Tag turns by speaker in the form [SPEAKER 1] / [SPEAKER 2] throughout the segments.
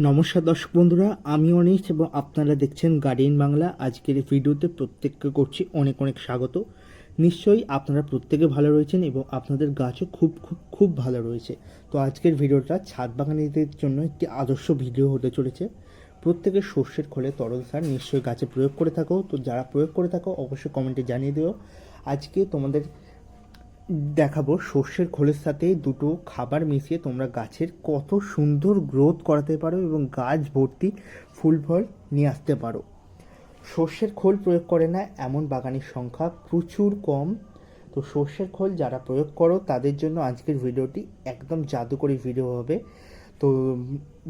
[SPEAKER 1] নমস্কার দর্শক বন্ধুরা, আমি অনিশ এবং আপনারা দেখছেন গার্ডিয়ান বাংলা। আজকের ভিডিওতে প্রত্যেককে করছি অনেক অনেক স্বাগত। নিশ্চয়ই আপনারা প্রত্যেকে ভালো রয়েছেন এবং আপনাদের গাছও খুব খুব খুব ভালো রয়েছে। তো আজকের ভিডিওটা ছাদ বাগানিদের জন্য একটি আদর্শ ভিডিও হতে চলেছে। প্রত্যেকে সর্ষের খোলে তরল সার নিশ্চয়ই গাছে প্রয়োগ করে থাকো। তো যারা প্রয়োগ করে থাকো, অবশ্যই কমেন্টে জানিয়ে দিও। আজকে তোমাদের দেখাবো সর্ষের খোলের সাথে দুটো খাবার মিশিয়ে তোমরা গাছের কত সুন্দর গ্রোথ করাতে পারো এবং গাছ ভর্তি ফুল ফল নিয়ে আসতে পারো। সর্ষের খোল প্রয়োগ করে না, এমন বাগানের সংখ্যা প্রচুর কম। তো সর্ষের খোল যারা প্রয়োগ করো, তাদের জন্য আজকের ভিডিওটি একদম জাদুকরী ভিডিও হবে। তো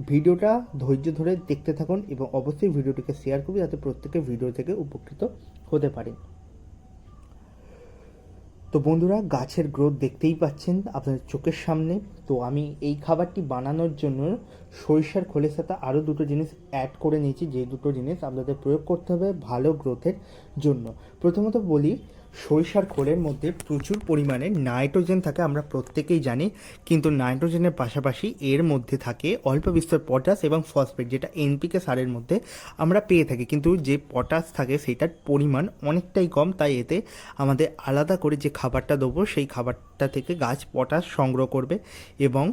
[SPEAKER 1] ভিডিওটা ধৈর্য ধরে দেখতে থাকুন এবং অবশ্যই ভিডিওটিকে শেয়ার করবে যাতে প্রত্যেকে ভিডিও থেকে উপকৃত হতে পারেন তো বন্ধুরা, গাছের গ্রোথ দেখতেই পাচ্ছেন আপনাদের চোখের সামনে। তো আমি এই খাবারটি বানানোর জন্য সরিষার খোলের সাথে আরও দুটো জিনিস অ্যাড করে নিয়েছি। যে দুটো জিনিস আপনাদের প্রয়োগ করতে হবে ভালো গ্রোথের জন্য। প্রথমত বলি সরিষার খোলের মধ্যে প্রচুর পরিমাণে নাইট্রোজেন থাকে, আমরা প্রত্যেকেই জানি। কিন্তু নাইট্রোজেনের পাশাপাশি এর মধ্যে থাকে অল্প বিস্তর পটাশ এবং ফসফেট, যেটা এনপিকে সারের মধ্যে আমরা পেয়ে থাকি। কিন্তু যে পটাশ থাকে, সেটার পরিমাণ অনেকটাই কম। তাই এতে আমাদের আলাদা করে যে খাবারটা দেবো, সেই খাবারটা থেকে গাছ পটাশ সংগ্রহ করবে এবং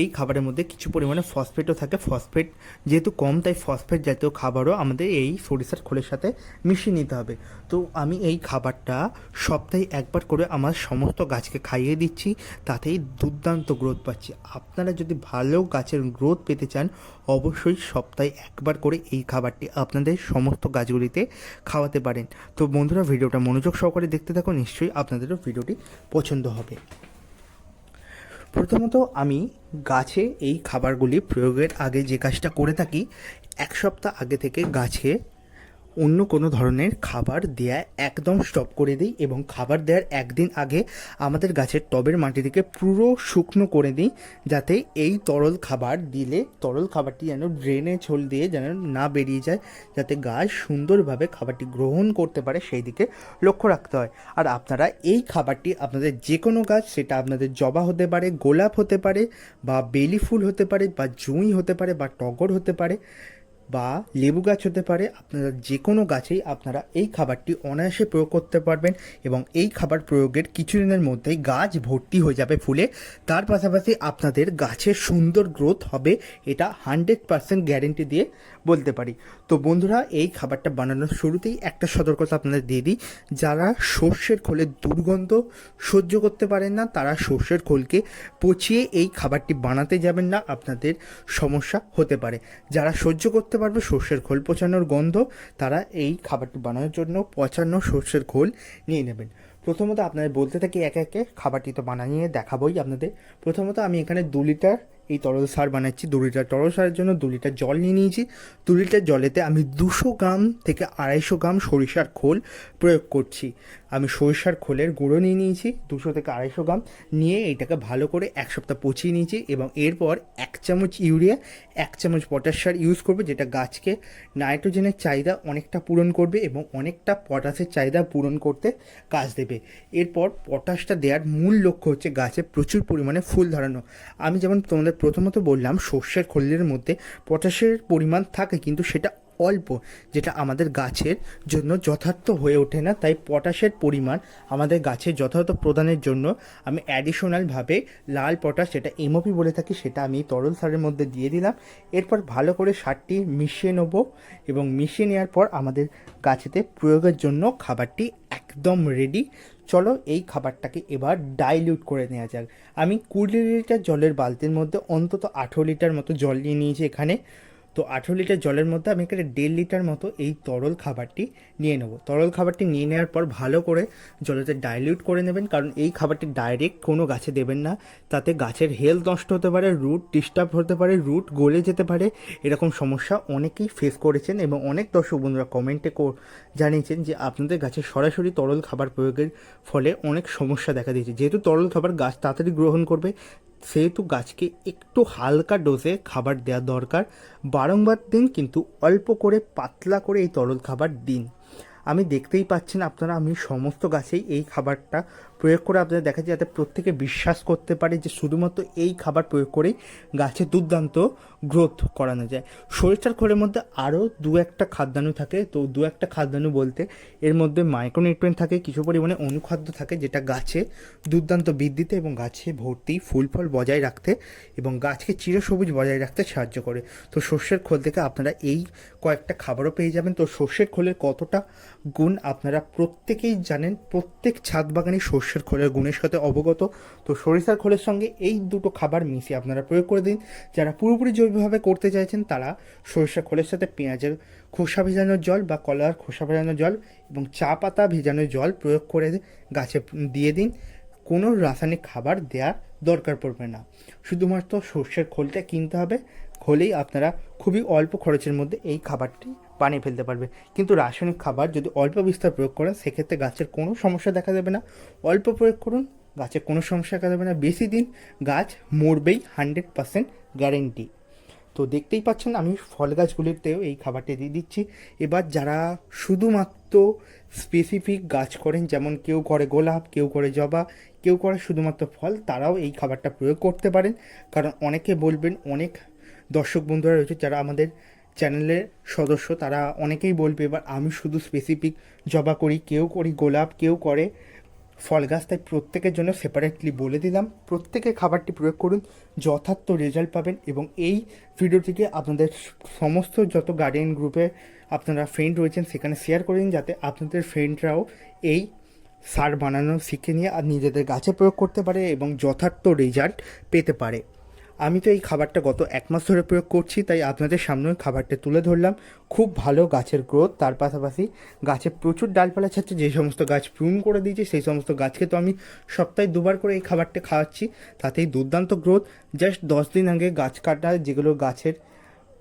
[SPEAKER 1] এই খাবারের মধ্যে কিছু পরিমাণে ফসফেটও থাকে। ফসফেট যেহেতু কম, তাই ফসফেট জাতীয় খাবারও আমাদের এই সরিষার খোলের সাথে মিশিয়ে নিতে হবে। তো আমি এই খাবারটা সপ্তাহে একবার করে আমার সমস্ত গাছকে খাইয়ে দিচ্ছি, তাতেই দুর্দান্ত গ্রোথ পাচ্ছি। আপনারা যদি ভালো গাছের গ্রোথ পেতে চান, অবশ্যই সপ্তাহে একবার করে এই খাবারটি আপনাদের সমস্ত গাছগুলিতে খাওয়াতে পারেন। তো বন্ধুরা, ভিডিওটা মনোযোগ সহকারে দেখতে থাকো নিশ্চয়ই আপনাদেরও ভিডিওটি পছন্দ হবে। প্রথমত আমি গাছে এই খাবারগুলি প্রয়োগের আগে যে কাজটা করে থাকি, এক সপ্তাহ আগে থেকে গাছে অন্য কোনো ধরনের খাবার দেয়া একদম স্টপ করে দিই এবং খাবার দেওয়ার একদিন আগে আমাদের গাছের টবের মাটিটিকে পুরো শুকনো করে দিই যাতে এই তরল খাবার দিলে, তরল খাবারটি যেন ড্রেনে ছোল দিয়ে যেন না বেরিয়ে যায়, যাতে গাছ সুন্দরভাবে খাবারটি গ্রহণ করতে পারে সেই দিকে লক্ষ্য রাখতে হয়। আর আপনারা এই খাবারটি আপনাদের যে কোনো গাছ, সেটা আপনাদের জবা হতে পারে, গোলাপ হতে পারে বা বেলি ফুল হতে পারে বা জুঁই হতে পারে বা টগর হতে পারে বা লেবু গাছ হতে পারে, আপনারা যে কোনো গাছেই আপনারা এই খাবারটি অনায়াসে প্রয়োগ করতে পারবেন এবং এই খাবার প্রয়োগের কিছুদিনের মধ্যেই গাছ ভর্তি হয়ে যাবে ফুলে। তার পাশাপাশি আপনাদের গাছের সুন্দর গ্রোথ হবে, এটা হান্ড্রেড পারসেন্ট গ্যারেন্টি দিয়ে বলতে পারি। তো বন্ধুরা, এই খাবারটা বানানোর শুরুতেই একটা সতর্কতা আপনাদের দিয়ে দিই। যারা সর্ষের খোলের দুর্গন্ধ সহ্য করতে পারেন না, তারা সর্ষের খোলকে পচিয়ে এই খাবারটি বানাতে যাবেন না, আপনাদের সমস্যা হতে পারে। যারা সহ্য করতে পারবে সর্ষের খোল পচানোর গন্ধ। তারা এই খাবারটি বানানোর জন্য পচানো সর্ষের খোল নিয়ে নেবেন। প্রথমত আপনাদের বলতে থাকি একে একে খাবারটি তো বানিয়ে দেখাবোই আপনাদের। প্রথমত আমি এখানে দু লিটার এই তরল সার বানাচ্ছি। দু লিটার তরল সারের জন্য দু লিটার জল নিয়ে নিয়েছি। দু লিটার জলেতে আমি দুশো গ্রাম থেকে আড়াইশো গ্রাম সরিষার খোল প্রয়োগ করছি। আমি সরিষার খোলের গুঁড়ো নিয়ে নিয়েছি, দুশো থেকে আড়াইশো গ্রাম। নিয়ে এটাকে ভালো করে এক সপ্তাহ পচিয়ে নিয়েছি এবং এরপর এক চামচ ইউরিয়া, এক চামচ পটাশ সার ইউজ করবে, যেটা গাছকে নাইট্রোজেনের চাহিদা অনেকটা পূরণ করবে এবং অনেকটা পটাশের চাহিদা পূরণ করতে কাজ দেবে। এরপর পটাশটা দেওয়ার মূল লক্ষ্য হচ্ছে গাছে প্রচুর পরিমাণে ফুল ধরানো। আমি যেমন তোমাদের প্রথমত বললাম, সর্ষের খোলের মধ্যে পটাশের পরিমাণ থাকে, কিন্তু সেটা অল্প যেটা আমাদের গাছের জন্য যথার্থ হয়ে ওঠে না, তাই পটাশের পরিমাণ আমাদের গাছের যথার্থ প্রদানের জন্য আমি অ্যাডিশনালভাবে লাল পটাশ যেটা এমওপি বলে থাকি সেটা আমি তরল সারের মধ্যে দিয়ে দিলাম। এরপর ভালো করে সারটি মিশিয়ে নেব এবং মিশিয়ে নেওয়ার পর আমাদের গাছেতে প্রয়োগের জন্য খাবারটি একদম রেডি চলো এই খাবারটাকে এবার ডাইলিউট করে নেওয়া যাক। আমি কুড়ি লিটার জলের বালতির মধ্যে অন্তত আঠেরো লিটার মতো জল নিয়ে নিয়েছি এখানে। তো আঠেরো লিটার জলের মধ্যে আমি এখানে দেড় লিটার মতো এই তরল খাবারটি নিয়ে নেব। তরল খাবারটি নিয়ে নেওয়ার পর ভালো করে জলেতে ডাইলিউট করে নেবেন, কারণ এই খাবারটি ডাইরেক্ট কোনো গাছে দেবেন না। তাতে গাছের হেলথ নষ্ট হতে পারে রুট ডিস্টার্ব হতে পারে রুট গলে যেতে পারে, এরকম সমস্যা অনেকেই ফেস করেছেন এবং অনেক দর্শক বন্ধুরা কমেন্টে জানিয়েছেন যে আপনাদের গাছে সরাসরি তরল খাবার প্রয়োগের ফলে অনেক সমস্যা দেখা দিয়েছে। যেহেতু তরল খাবার গাছ তাড়াতাড়ি গ্রহণ করবে সেহেতু গাছকে একটু হালকা ডোজে খাবার দেওয়া দরকার। বারংবার দিন কিন্তু অল্প করে পাতলা করে এই তরল খাবার দিন। আমি দেখতেই পাচ্ছেন আপনারা, আমি সমস্ত গাছেই এই খাবারটা প্রয়োগ করে আপনাদের দেখা যায় যাতে প্রত্যেকে বিশ্বাস করতে পারে যে শুধুমাত্র এই খাবার প্রয়োগ করেই গাছে দুর্দান্ত গ্রোথ করানো যায়। সরিষার খোলের মধ্যে আরও দু একটা খাদ্যাণু থাকে। তো দু একটা খাদ্যাণু বলতে এর মধ্যে মাইক্রোনিউট্রিয়েন্ট থাকে, কিছু পরিমাণে অনুখাদ্য থাকে যেটা গাছে দুর্দান্ত বৃদ্ধিতে এবং গাছে ভর্তি ফুল ফল বজায় রাখতে এবং গাছকে চিরসবুজ বজায় রাখতে সাহায্য করে। তো সর্ষের খোল থেকে আপনারা এই কয়েকটা খাবারও পেয়ে যাবেন। তো সর্ষের খোলের কতটা গুণ আপনারা প্রত্যেকেই জানেন? প্রত্যেক ছাদ বাগানে সর্ষের খোলের গুণের সাথে অবগত। তো সরিষার খোলের সঙ্গে এই দুটো খাবার মিশিয়ে আপনারা প্রয়োগ করে দিন। যারা পুরোপুরি জৈবভাবে করতে চাইছেন, তারা সরিষার খোলের সাথে পেঁয়াজের খোসা ভেজানোর জল বা কলার খোসা ভেজানোর জল এবং চা পাতা ভেজানোর জল প্রয়োগ করে গাছে দিয়ে দিন। কোনো রাসায়নিক খাবার দেওয়ার দরকার পড়বে না। শুধুমাত্র সর্ষের খোলটা কিনতে হবে। খোলেই আপনারা খুবই অল্প খরচের মধ্যে এই খাবারটি বানিয়ে ফেলতে পারবে। কিন্তু রাসায়নিক খাবার যদি অল্প বিস্তার প্রয়োগ করেন, সেক্ষেত্রে গাছের কোনো সমস্যা দেখা দেবে না। অল্প প্রয়োগ করুন গাছের কোনো সমস্যা দেখা দেবে না। বেশি দিন গাছ মরবেই হান্ড্রেড পার্সেন্ট গ্যারেন্টি। তো দেখতেই পাচ্ছেন, আমি ফল গাছগুলিতেও এই খাবারটি দিয়ে দিচ্ছি। এবার যারা শুধুমাত্র স্পেসিফিক গাছ করেন, যেমন কেউ করে গোলাপ, কেউ করে জবা, কেউ করে শুধুমাত্র ফল, তারাও এই খাবারটা প্রয়োগ করতে পারেন। কারণ অনেকে বলবেন, অনেক দর্শক বন্ধুরা রয়েছে, যারা আমাদের চ্যানেলের সদস্য, তারা অনেকেই বলবে, এবার আমি শুধু স্পেসিফিক জবা করি, কেউ করি গোলাপ, কেউ করে ফল গাছ। তাই প্রত্যেকের জন্য সেপারেটলি বলে দিলাম। প্রত্যেকে খাবারটি প্রয়োগ করুন, যথার্থ রেজাল্ট পাবেন এবং এই ভিডিওটিকে আপনাদের সমস্ত যত গার্ডেন গ্রুপে আপনারা ফ্রেন্ড রয়েছেন, সেখানে শেয়ার করে দিন, যাতে আপনাদের ফ্রেন্ডরাও এই সার বানানো শিখে নিয়ে আর নিজেদের গাছে প্রয়োগ করতে পারে এবং যথার্থ রেজাল্ট পেতে পারে। আমি তো এই খাবারটা গত এক মাস ধরে প্রয়োগ করছি, তাই আপনাদের সামনে খাবারটা তুলে ধরলাম। খুব ভালো গাছের গ্রোথ তার পাশাপাশি গাছে প্রচুর ডালপালা ছাড়ছে, যে সমস্ত গাছ প্রুন করে দিয়েছে, সেই সমস্ত গাছকে তো আমি সপ্তাহে দুবার করে এই খাবারটা খাওয়াচ্ছি। তাতেই দুর্দান্ত গ্রোথ জাস্ট দশ দিন আগে গাছ কাটা, যেগুলো গাছের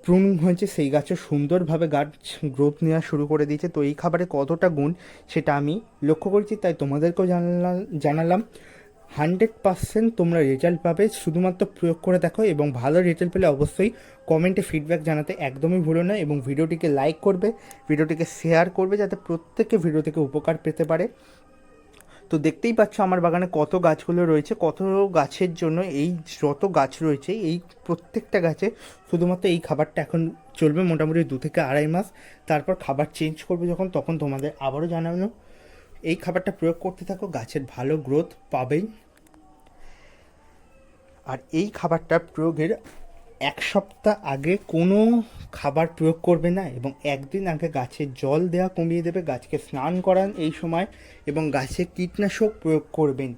[SPEAKER 1] প্রুন হয়েছে, সেই গাছে সুন্দরভাবে গাছ গ্রোথ নেওয়া শুরু করে দিয়েছে। তো এই খাবারে কতটা গুণ, সেটা আমি লক্ষ্য করেছি, তাই তোমাদেরকেও জানালাম জানালাম। হান্ড্রেড পার্সেন্ট তোমরা রেজাল্ট পাবে। শুধুমাত্র প্রয়োগ করে দেখো এবং ভালো রেজাল্ট পেলে অবশ্যই কমেন্টে ফিডব্যাক জানাতে একদমই ভুলো না এবং ভিডিওটিকে লাইক করবে, ভিডিওটিকে শেয়ার করবে যাতে প্রত্যেকে ভিডিও থেকে উপকার পেতে পারে। তো দেখতেই পাচ্ছ আমার বাগানে কত গাছগুলো রয়েছে, কত গাছের জন্য এই যত গাছ রয়েছে, এই প্রত্যেকটা গাছে শুধুমাত্র এই খাবারটা এখন চলবে মোটামুটি দু থেকে আড়াই মাস। তারপর খাবার চেঞ্জ করবে যখন, তখন তোমাদের আবারও জানানো এই খাবারটা প্রয়োগ করতে থাকো, গাছের ভালো গ্রোথ পাবেই আর এই খাবারটা প্রয়োগের এক সপ্তাহ আগে কোনো খাবার প্রয়োগ করবে না এবং একদিন আগে গাছে জল দেওয়া কমিয়ে দেবে, গাছকে স্নান করান এই সময় এবং গাছে কীটনাশক প্রয়োগ করবেন।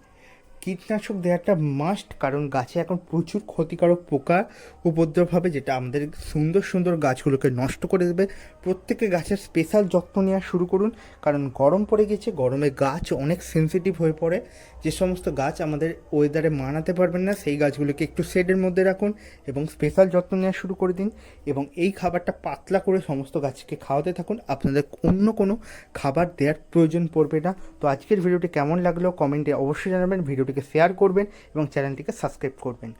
[SPEAKER 1] কীটনাশক দেওয়াটা মাস্ট কারণ গাছে এখন প্রচুর ক্ষতিকারক পোকা উপদ্রব হবে যেটা আমাদের সুন্দর সুন্দর গাছগুলোকে নষ্ট করে দেবে। প্রত্যেকে গাছের স্পেশাল যত্ন নেওয়া শুরু করুন, কারণ গরম পড়ে গেছে, গরমে গাছ অনেক সেন্সিটিভ হয়ে পড়ে। যে সমস্ত গাছ আমাদের ওয়েদারে মানাতে পারবেন না, সেই গাছগুলোকে একটু শেডের মধ্যে রাখুন এবং স্পেশাল যত্ন নেওয়া শুরু করে দিন। এবং এই খাবারটা পাতলা করে সমস্ত গাছকে খাওয়াতে থাকুন। আপনাদের অন্য কোনো খাবার দেওয়ার প্রয়োজন পড়বে না। তো আজকের ভিডিওটি কেমন লাগল? কমেন্টে অবশ্যই জানাবেন। ভিডিওটিকে শেয়ার করবেন এবং চ্যানেলটিকে সাবস্ক্রাইব করবেন।